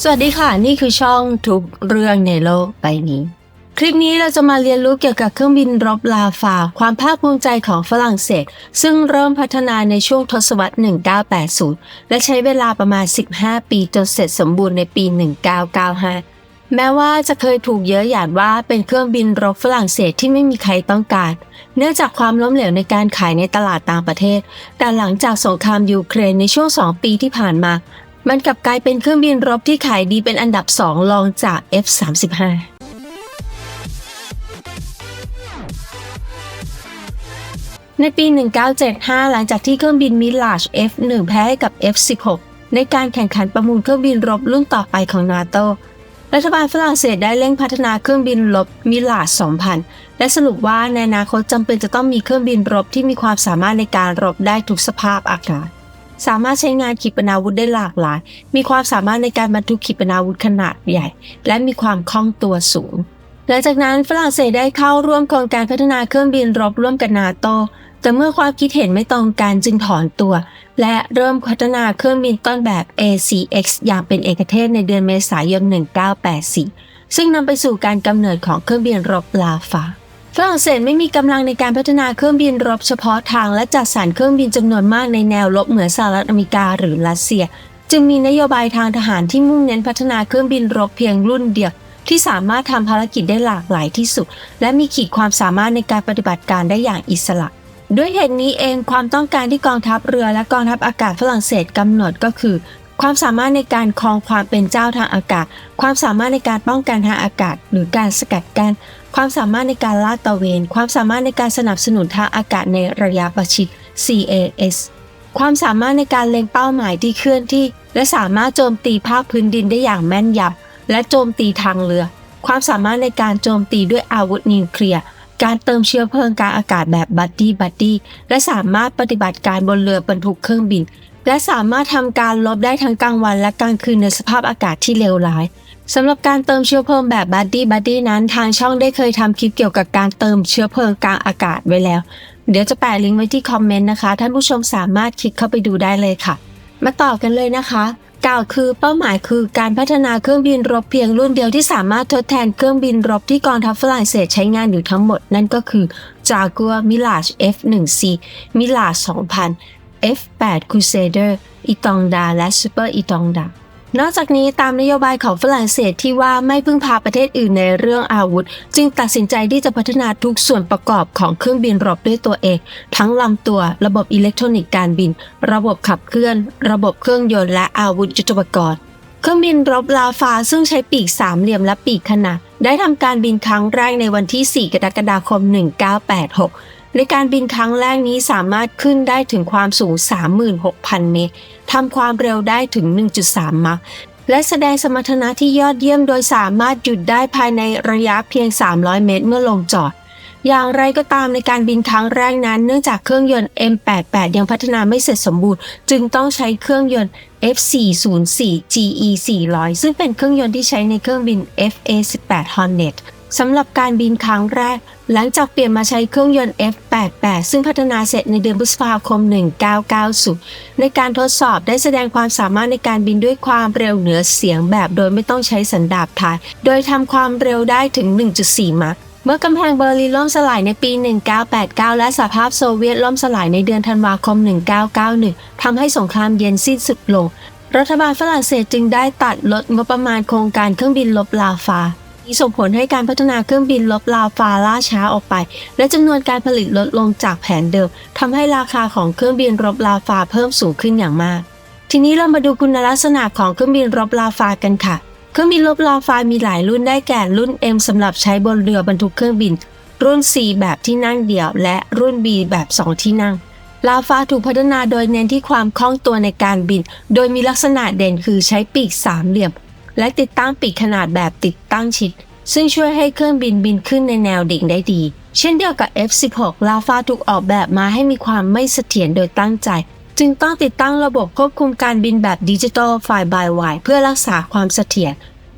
สวัสดีค่ะ นี่คือช่องทุกเรื่องในโลกใบนี้ คลิปนี้เราจะมาเรียนรู้เกี่ยวกับเครื่องบินรบลาฟา ความภาคภูมิใจของฝรั่งเศส ซึ่งเริ่มพัฒนาในช่วงทศวรรษ 1980 และใช้เวลาประมาณ 15 ปีจนเสร็จสมบูรณ์ในปี 1995 แม้ว่าจะเคยถูกเยอะหยาดว่าเป็นเครื่องบินรบฝรั่งเศสที่ไม่มีใครต้องการ เนื่องจากความล้มเหลวในการขายในตลาดต่างประเทศ แต่หลังจากสงครามยูเครนในช่วง 2 ปีที่ผ่านมา มันกลับกลายเป็นเครื่องบินรบที่ขายดีเป็นอันดับ 2 รองจาก F-35 ในปี 1975 หลังจากที่เครื่องบินมิลาช F1 แพ้ให้กับ F16 ในการแข่งขันประมูลเครื่องบินรบรุ่นต่อไปของนาโตรัฐบาลฝรั่งเศสได้เร่งพัฒนาเครื่องบินรบมิลาช2000 และสรุปว่าในอนาคตจำเป็นจะต้องมีเครื่องบินรบที่มีความสามารถในการรบได้ทุกสภาพอากาศ สามารถใช้งานขีปนาวุธได้หลากหลาย มีความสามารถในการบรรทุกขีปนาวุธขนาดใหญ่ และมีความคล่องตัวสูง หลังจากนั้นฝรั่งเศสได้เข้าร่วมโครงการพัฒนาเครื่องบินรบร่วมกับนาโต แต่เมื่อความคิดเห็นไม่ตรงกันจึงถอนตัว และเริ่มพัฒนาเครื่องบินต้นแบบ ACX อย่างเป็นเอกเทศในเดือนเมษายน 1984 ซึ่งนำไปสู่การกำเนิดของเครื่องบินรบลาฟา ฝรั่งเศสไม่มีกำลังในการพัฒนาเครื่องบินรบเฉพาะทางและจัดสรรเครื่องบินจำนวนมากในแนวรบเหมือนสหรัฐอเมริกาหรือรัสเซีย จึงมีนโยบายทางทหารที่มุ่งเน้นพัฒนาเครื่องบินรบเพียงรุ่นเดียว ที่สามารถทำภารกิจได้หลากหลายที่สุด และมีขีดความสามารถในการปฏิบัติการได้อย่างอิสระ ด้วยเหตุนี้เองความต้องการที่กองทัพเรือและกองทัพอากาศฝรั่งเศสกำหนดก็คือ ความสามารถในการครองความเป็นเจ้าทางอากาศ ความสามารถในการป้องกันทางอากาศ หรือการสกัดกั้น ความสามารถในการลาดตระเวน ความสามารถในการสนับสนุนทางอากาศในระยะประชิด CAS ความสามารถในการเล็งเป้าหมายที่เคลื่อนที่ และสามารถโจมตีภาคพื้นดินได้อย่างแม่นยำและโจมตีทางเรือ ความสามารถในการโจมตีด้วยอาวุธนิวเคลียร์ การเติมเชื้อเพลิงกางอากาศแบบบัดดี้บัดดี้และสามารถปฏิบัติการบนเรือบรรทุกเครื่องบิน และสามารถทำการลบได้ทั้งกลางวันและกลางคืนในสภาพอากาศที่เลวร้าย สำหรับการเติมเชื้อเพลิงแบบบัดดี้บัดดี้นั้นทางช่องได้เคยทำคลิปเกี่ยวกับการเติมเชื้อเพลิงกลางอากาศไว้แล้ว เดี๋ยวจะแปะลิงก์ไว้ที่คอมเมนต์นะคะ ท่านผู้ชมสามารถคลิกเข้าไปดูได้เลยค่ะ มาต่อกันเลยนะคะกล่าวคือเป้าหมายคือการพัฒนาเครื่องบินรบเพียงรุ่นเดียวที่สามารถทดแทนเครื่องบินรบที่กองทัพฝรั่งเศสใช้งานอยู่ทั้งหมด นั่นก็คือ Jaguar Mirage F1C Mirage 2000 F8 Crusader อีตองดาและ Super อีตองดา นอกจากนี้ตามนโยบายของฝรั่งเศสที่ว่าไม่พึ่งพาประเทศอื่นในเรื่องอาวุธ จึงตัดสินใจที่จะพัฒนาทุกส่วนประกอบของเครื่องบินรบด้วยตัวเอง ทั้งลำตัว ระบบอิเล็กทรอนิกส์การบิน ระบบขับเคลื่อน ระบบเครื่องยนต์และอาวุธยุทโธปกรณ์เครื่องบินรบลาฟาซึ่งใช้ปีกสามเหลี่ยมและปีกขนาดได้ทำการบินครั้งแรกในวันที่ 4 กรกฎาคม 1986 ในการบินครั้งแรกนี้สามารถขึ้นได้ถึงความสูง 36,000 เมตร ทำความเร็วได้ถึง 1.3 มัคและแสดงสมรรถนะที่ยอดเยี่ยมโดยสามารถหยุดได้ภายในระยะเพียง 300 เมตรเมื่อลงจอด อย่างไรก็ตามในการบินครั้งแรกนั้น เนื่องจากเครื่องยนต์ M88 ยังพัฒนาไม่เสร็จสมบูรณ์ จึงต้องใช้เครื่องยนต์ F404 GE 400 ซึ่งเป็นเครื่องยนต์ที่ใช้ในเครื่องบิน FA18 Hornet สำหรับการบินครั้งแรก หลังจากเปลี่ยนมาใช้เครื่องยนต์ F88 ซึ่งพัฒนาเสร็จในเดือนพฤษภาคม 1990 ในการทดสอบได้แสดงความสามารถในการบินด้วยความเร็วเหนือเสียงแบบโดยไม่ต้องใช้สันดาปถ่าย โดยทำความเร็วได้ถึง 1.4 มัคเมื่อกำแพงเบอร์ลินล่มสลายในปี 1989 และสหภาพโซเวียตล่มสลายในเดือนธันวาคม 1991 ทำให้สงครามเย็นสิ้นสุดลง รัฐบาลฝรั่งเศสจึงได้ตัดลดงบประมาณโครงการเครื่องบินลบลาฟา นี้ส่งผลให้การพัฒนาเครื่องบินลบลาฟาล่าช้าออกไป และจำนวนการผลิตลดลงจากแผนเดิมทำให้ราคาของเครื่องบินรบลาฟาเพิ่มสูงขึ้นอย่างมาก ทีนี้เรามาดูคุณลักษณะของเครื่องบินรบลาฟากันค่ะ เครื่องบินรบลาฟามีหลายรุ่นได้แก่รุ่น M สำหรับใช้บนเรือบรรทุกเครื่องบิน รุ่น C แบบที่นั่งเดี่ยว และรุ่น B แบบ 2 ที่นั่งลาฟาถูกพัฒนาโดยเน้นที่ความคล่องตัวในการบิน โดยมีลักษณะเด่นคือใช้ปีกสามเหลี่ยม และติดตั้งปีกขนาดแบบติดตั้งชิด ซึ่งช่วยให้เครื่องบินบินขึ้นในแนวดิ่งได้ดี เช่นเดียวกับ F16 ลาฟาถูกออกแบบมาให้มีความไม่เสถียรโดยตั้งใจ จึงต้องติดตั้งระบบควบคุมการบินแบบดิจิทัลไฟล์บายไวเพื่อรักษาความเสถียร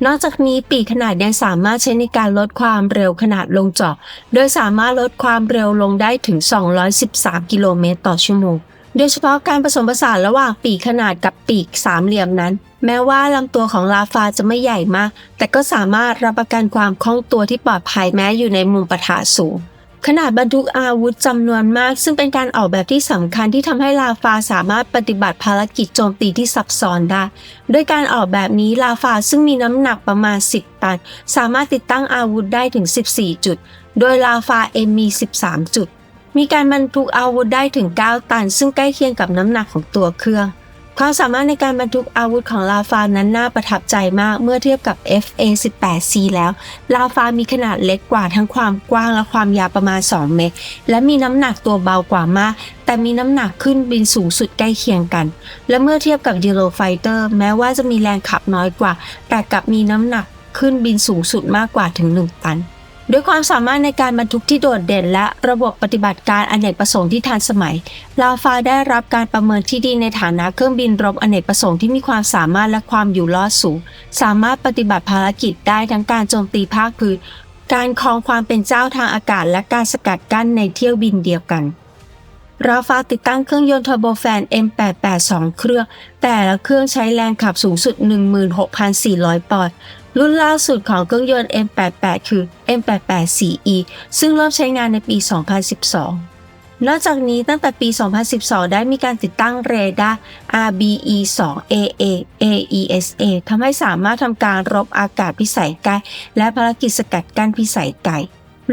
นอกจากนี้ปีกขนาดยังสามารถใช้ในการลดความเร็วขนาดลงจอดโดยสามารถลดความเร็วลงได้ถึง 213 กิโลเมตรต่อชั่วโมง โดยเฉพาะการผสมผสานระหว่างปีกขนาดกับปีกสามเหลี่ยมนั้น แม้ว่าลำตัวของลาฟาจะไม่ใหญ่มาก แต่ก็สามารถรับประกันความคล่องตัวที่ปลอดภัยแม้อยู่ในมุมปะทะสูงขนาดบรรทุกอาวุธจำนวนมาก ซึ่งเป็นการออกแบบที่สำคัญที่ทำให้ลาฟาสามารถปฏิบัติภารกิจโจมตีที่ซับซ้อนได้ด้วยการออกแบบนี้ลาฟาซึ่งมีน้ำหนักประมาณ 10 ตัน สามารถติดตั้งอาวุธได้ถึง 14 จุด โดยลาฟาเองมี 13 จุด มีการบรรทุกอาวุธได้ถึง 9 ตัน ซึ่งใกล้เคียงกับน้ำหนักของตัวเครื่อง ความสามารถในการบรรทุกอาวุธของลาฟานั้นน่าประทับใจมากเมื่อเทียบกับ FA-18C แล้ว ลาฟามีขนาดเล็กกว่าทั้งความกว้างและความยาวประมาณ 2 เมตร และมีน้ำหนักตัวเบากว่ามาก แต่มีน้ำหนักขึ้นบินสูงสุดใกล้เคียงกัน และเมื่อเทียบกับ Eurofighter แม้ว่าจะมีแรงขับน้อยกว่า แต่กลับมีน้ำหนักขึ้นบินสูงสุดมากกว่าถึง 1 ตัน ด้วยความสามารถในการบรรทุกที่โดดเด่นและระบบปฏิบัติการอเนกประสงค์ที่ทันสมัย ลาฟาได้รับการประเมินที่ดีในฐานะเครื่องบินรบอเนกประสงค์ที่มีความสามารถและความอยู่รอดสูง สามารถปฏิบัติภารกิจได้ทั้งการโจมตีภาคพื้น การครองความเป็นเจ้าทางอากาศ และการสกัดกั้นในเที่ยวบินเดียวกันราฟาติดตั้งเครื่องยนต์เทอร์โบแฟน M882 เครื่อง แต่ละเครื่องใช้แรงขับสูงสุด 16,400 ปอนด์ รุ่นล่าสุดของเครื่องยนต์ M88 คือ M884E ซึ่งเริ่มใช้งานในปี 2012นอกจากนี้ตั้งแต่ปี 2012 ได้มีการติดตั้งเรดาร์ RBE-2AA AESA ทำให้สามารถทำการรบอากาศพิสัยไกล และภารกิจสกัดกั้นพิสัยไกล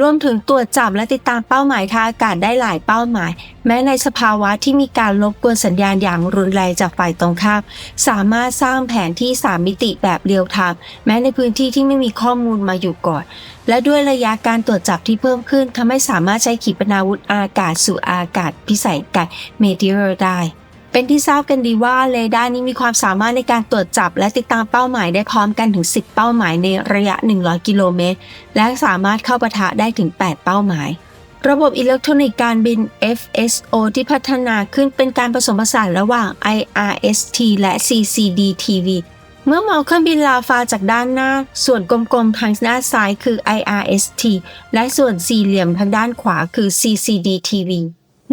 รวมถึงตรวจจับและติดตามเป้าหมายทางอากาศได้หลายเป้าหมาย แม้ในสภาวะที่มีการรบกวนสัญญาณอย่างรุนแรงจากฝ่ายตรงข้าม สามารถสร้างแผนที่ 3 มิติแบบเรียลไทม์แม้ในพื้นที่ที่ไม่มีข้อมูลมาอยู่ก่อน และด้วยระยะการตรวจจับที่เพิ่มขึ้นทำให้สามารถใช้ขีปนาวุธอากาศสู่อากาศพิสัยไกลเมเทียร์ได้ เป็นที่ทราบกันดีว่าเรดาร์นี้มีความสามารถในการตรวจจับ และติดตามเป้าหมายได้พร้อมกันถึง 10 เป้าหมายในระยะ 100 กิโลเมตร และสามารถเข้าปะทะได้ถึง 8 เป้าหมาย ระบบอิเล็กทรอนิกส์การบิน FSO ที่พัฒนาขึ้นเป็นการผสมผสานระหว่าง IRST และ CCD-TV เมื่อมองเครื่องบินลาฟาจากด้านหน้า ส่วนกลมๆทางด้านซ้ายคือ IRST และส่วนสี่เหลี่ยมทางด้านขวาคือ CCD-TV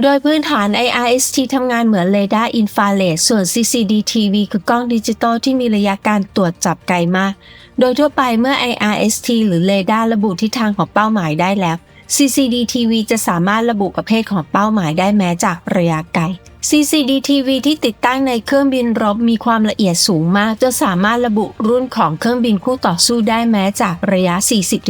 โดยพื้นฐาน IRST ทำงานเหมือนเรดาร์อินฟราเรดส่วน CCD-TV คือกล้องดิจิตอลที่มีระยะการตรวจจับไกลมาก โดยทั่วไปเมื่อ IRST หรือเรดาร์ระบุทิศทางของเป้าหมายได้แล้ว CCD-TV จะสามารถระบุประเภทของเป้าหมายได้แม้จากระยะไกล CCD-TV ที่ติดตั้งในเครื่องบินรบมีความละเอียดสูงมากจนสามารถระบุรุ่นของเครื่องบินคู่ต่อสู้ได้แม้จากระยะ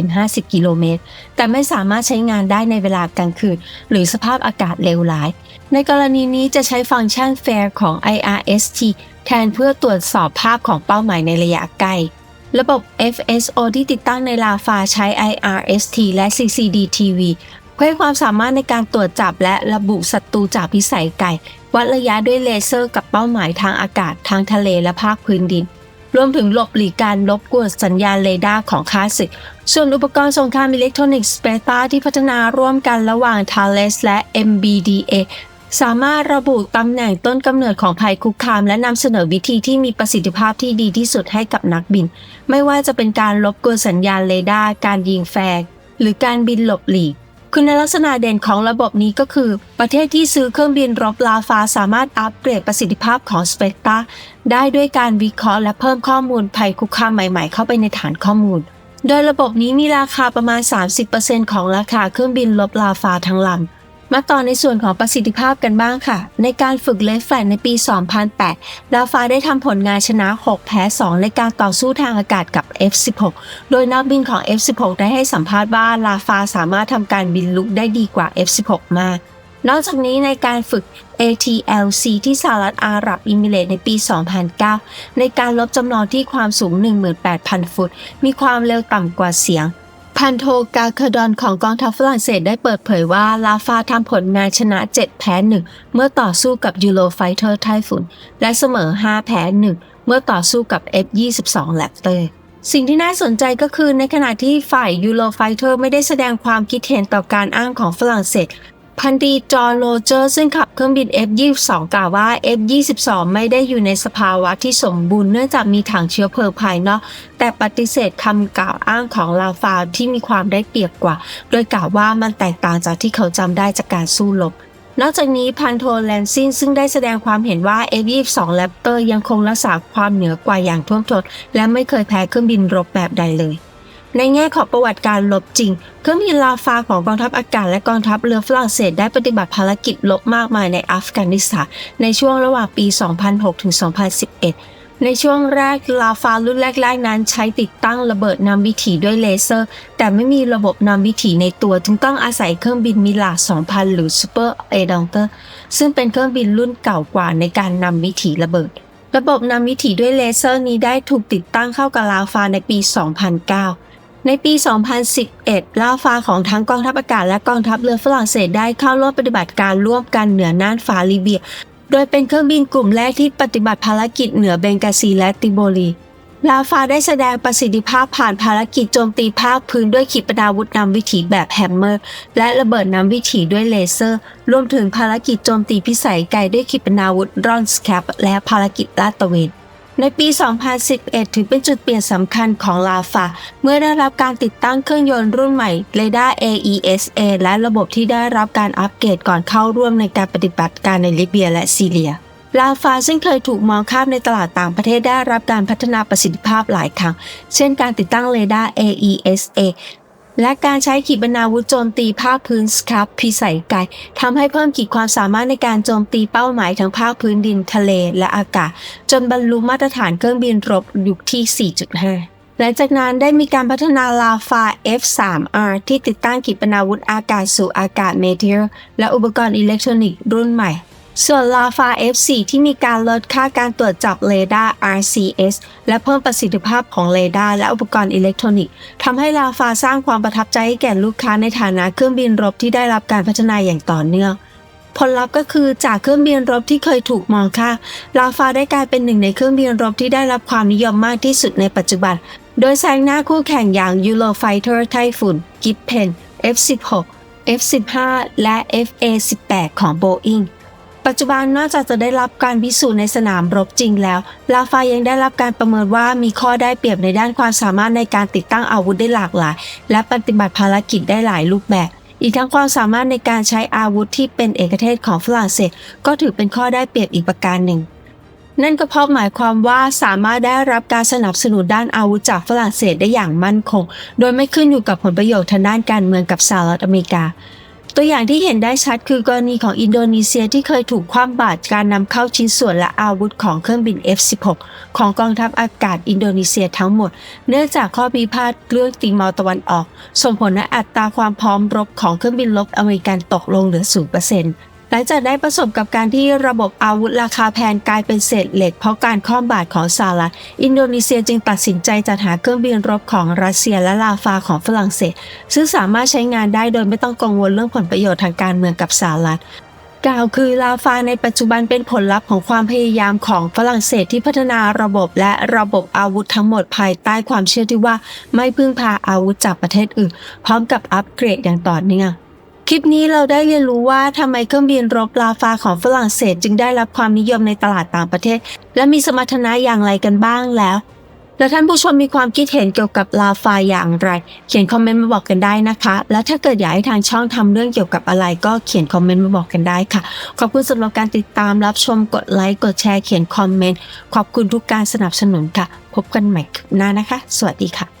40-50 กิโลเมตร แต่ไม่สามารถใช้งานได้ในเวลากลางคืน หรือสภาพอากาศเลวร้าย ในกรณีนี้จะใช้ฟังก์ชัน FAIR ของ IRST แทนเพื่อตรวจสอบภาพของเป้าหมายในระยะไกลระบบ FSO ที่ติดตั้งในลาฟาใช้ IRST และ CCD-TV เพื่อความสามารถในการตรวจจับและระบุศัตรูจากพิสัยไกล วัดระยะด้วยเลเซอร์กับเป้าหมายทางอากาศทางทะเลและภาคพื้นดิน รวมถึงหลบหลีกการรบกวนสัญญาณเรดาร์ของค่าศึก ส่วนอุปกรณ์สงครามอิเล็กทรอนิกส์เปตาที่พัฒนาร่วมกันระหว่าง Thales และ MBDA สามารถระบุตำแหน่งต้นกำเนิดของภัยคุกคาม และนำเสนอวิธีที่มีประสิทธิภาพที่ดีที่สุดให้กับนักบิน ไม่ว่าจะเป็นการลบกวนสัญญาณเรดาร์การยิงแฟร์หรือการบินหลบหลีก คุณลักษณะเด่นของระบบนี้ก็คือ ประเทศที่ซื้อเครื่องบินรบลาฟาสามารถอัปเกรดประสิทธิภาพของสเปกตาได้ด้วยการวิเคราะห์และเพิ่มข้อมูลภัยคุกคามใหม่ๆ เข้าไปในฐานข้อมูล โดยระบบนี้มีราคาประมาณ 30%ของราคาเครื่องบินลบลาฟาทั้งลำ มาต่อในส่วนของประสิทธิภาพกันบ้างค่ะ ในการฝึกเลฟแฟลในปี 2008ลาฟาได้ทำผลงานชนะ 6 แพ้ 2 ในการต่อสู้ทางอากาศกับ F16 โดยนักบินของ F16 ได้ให้สัมภาษณ์ว่าลาฟาสามารถทำการบินลุกได้ดีกว่า F16 มากนอกจากนี้ในการฝึก ATLC ที่สหรัฐอาหรับอิมิเรตในปี 2009 ในการลบจำลองที่ความสูง 18,000 ฟุต มีความเร็วต่ำกว่าเสียง พันโทกาเคอร์ดอนของกองทัพฝรั่งเศสได้เปิดเผยว่า ลาฟาทำผลงานชนะ 7 แพ้ 1 เมื่อต่อสู้กับยูโรไฟเตอร์ไทฟุนและเสมอ 5 แพ้ 1 เมื่อต่อสู้กับ F22 แลปเตอร์สิ่งที่น่าสนใจก็คือในขณะที่ฝ่ายยูโรไฟเตอร์ไม่ได้แสดงความคิดเห็นต่อการอ้างของฝรั่งเศส พันตีจอห์นโรเจอร์ซึ่งขับเครื่องบิน F22 กล่าวว่า F22 ไม่ได้อยู่ในสภาวะที่สมบูรณ์เนื่องจากมีถังเชื้อเพลิงภายนอก แต่ปฏิเสธคำกล่าวอ้างของลาฟาที่มีความได้เปรียบกว่า โดยกล่าวว่ามันแตกต่างจากที่เขาจำได้จากการสู้รบนอกจากนี้พันโทแลนซินซึ่งได้แสดงความเห็นว่า F-22 Raptor ยังคงรักษาความเหนือกว่าอย่างท่วมท้นและไม่เคยแพ้เครื่องบินรบแบบใดเลย ในแง่ของประวัติการรบจริง เครื่องบินลาฟาของกองทัพอากาศและกองทัพเรือฝรั่งเศสได้ปฏิบัติภารกิจรบมากมายในอัฟกานิสถานในช่วงระหว่างปี 2006ถึง2011 ในช่วงแรกลาฟารุ่นแรก ๆ นั้นใช้ติดตั้งระเบิดนำวิถีด้วยเลเซอร์ แต่ไม่มีระบบนำวิถีในตัวจึงต้องอาศัยเครื่องบินมิลา2,000 หรือ Super a d o n t e r ซึ่งเป็นเครื่องบินรุ่นเก่ากว่าในการนำวิถีระเบิด ระบบนำวิถีด้วยเลเซอร์นี้ได้ถูกติดตั้งเข้ากับลาฟาในปี 2009 ในปี 2011ลาฟาของทั้งกองทัพอากาศและกองทัพเรือฝรั่งเศสได้เข้าร่วมปฏิบัติการร่วมกันเหนือน่านฟ้าลิเบีย โดยเป็นเครื่องบินกลุ่มแรกที่ปฏิบัติภารกิจเหนือเบงกาซีและติโบลีลาฟาได้แสดงประสิทธิภาพผ่านภารกิจโจมตีภาคพื้นด้วยขีปนาวุธนำวิถีแบบแฮมเมอร์ และระเบิดนำวิถีด้วยเลเซอร์ รวมถึงภารกิจโจมตีพิสัยไกลด้วยขีปนาวุธรอนสแคปและภารกิจลาดตระเวน ในปี 2011 ถือเป็นจุดเปลี่ยนสำคัญของลาฟาเมื่อได้รับการติดตั้งเครื่องยนต์รุ่นใหม่เรดาร์ AESA และระบบที่ได้รับการอัปเกรดก่อนเข้าร่วมในการปฏิบัติการในลิเบียและซีเรีย ลาฟาซึ่งเคยถูกมองข้ามในตลาดต่างประเทศได้รับการพัฒนาประสิทธิภาพหลายครั้ง เช่นการติดตั้งเรดาร์ AESA และการใช้ขีปนาวุธโจมตีภาคพื้นสครับพิสัยไกลทำให้เพิ่มขีดความสามารถในการโจมตีเป้าหมายทั้งภาคพื้นดินทะเลและอากาศ จนบรรลุมาตรฐานเครื่องบินรบยุคที่ 4.5หลังจากนั้นได้มีการพัฒนาลาฟา F3R ที่ติดตั้งขีปนาวุธอากาศสู่อากาศเมเทียลและอุปกรณ์อิเล็กทรอนิกส์รุ่นใหม่ ส่วนลาฟา F4 ที่มีการลดค่าการตรวจจับเรดาร์ RCS และเพิ่มประสิทธิภาพของเรดาร์และอุปกรณ์อิเล็กทรอนิกส์ทำให้ลาฟาสร้างความประทับใจให้แก่ลูกค้าในฐานะเครื่องบินรบที่ได้รับการพัฒนาอย่างต่อเนื่องผลลัพธ์ก็คือจากเครื่องบินรบที่เคยถูกมองข้าลาฟาได้กลายเป็นหนึ่งในเครื่องบินรบที่ได้รับความนิยมมากที่สุดในปัจจุบัน โดยแซงหน้าคู่แข่งอย่าง Eurofighter Typhoon, Gripen, F16, F15 และ FA18 ของ Boeing ปัจจุบันนอกจากจะได้รับการพิสูจน์ในสนามรบจริงแล้ว ลาฟายังได้รับการประเมินว่ามีข้อได้เปรียบในด้านความสามารถในการติดตั้งอาวุธได้หลากหลาย และปฏิบัติภารกิจได้หลายรูปแบบ อีกทั้งความสามารถในการใช้อาวุธที่เป็นเอกเทศของฝรั่งเศส ก็ถือเป็นข้อได้เปรียบอีกประการหนึ่ง นั่นก็เพราะหมายความว่าสามารถได้รับการสนับสนุนด้านอาวุธจากฝรั่งเศสได้อย่างมั่นคง โดยไม่ขึ้นอยู่กับผลประโยชน์ทางด้านการเมืองกับสหรัฐอเมริกา ตัวอย่างที่เห็นได้ชัดคือกรณีของอินโดนีเซียที่เคยถูกคว่ำบาตรการนำเข้าชิ้นส่วนและอาวุธของเครื่องบิน F-16 ของกองทัพอากาศอินโดนีเซียทั้งหมด เนื่องจากข้อพิพาทเรื่องติมอร์ตะวันออก ส่งผลให้อัตราความพร้อมรบของเครื่องบินรบอเมริกันตกลงเหลือ 0% หลังจากได้ประสบกับการที่ระบบอาวุธราคาแพงกลายเป็นเศษเหล็ก เพราะการคว่ำบาตรของสหรัฐอินโดนีเซียจึงตัดสินใจจัดหาเครื่องบินรบของรัสเซียและลาฟาของฝรั่งเศส ซึ่งสามารถใช้งานได้โดยไม่ต้องกังวลเรื่องผลประโยชน์ทางการเมืองกับสหรัฐกล่าวคือลาฟาในปัจจุบันเป็นผลลัพธ์ของความพยายามของฝรั่งเศสที่พัฒนาระบบและระบบอาวุธทั้งหมดภายใต้ความเชื่อที่ว่าไม่พึ่งพาอาวุธจากประเทศอื่น พร้อมกับอัปเกรดอย่างต่อเนื่อง คลิปนี้เราได้เรียนรู้ว่าทำไมเครื่องบินรบลาฟาของฝรั่งเศสจึงได้รับความนิยมในตลาดต่างประเทศ และมีสมรรถนะอย่างไรกันบ้างแล้ว และท่านผู้ชมมีความคิดเห็นเกี่ยวกับลาฟาอย่างไร เขียนคอมเมนต์มาบอกกันได้นะคะ และถ้าเกิดอยากให้ทางช่องทำเรื่องเกี่ยวกับอะไรก็เขียนคอมเมนต์มาบอกกันได้ค่ะ ขอบคุณสำหรับการติดตามรับชมกดไลค์กดแชร์เขียนคอมเมนต์ขอบคุณทุกการสนับสนุนค่ะ พบกันใหม่หน้านะคะ สวัสดีค่ะ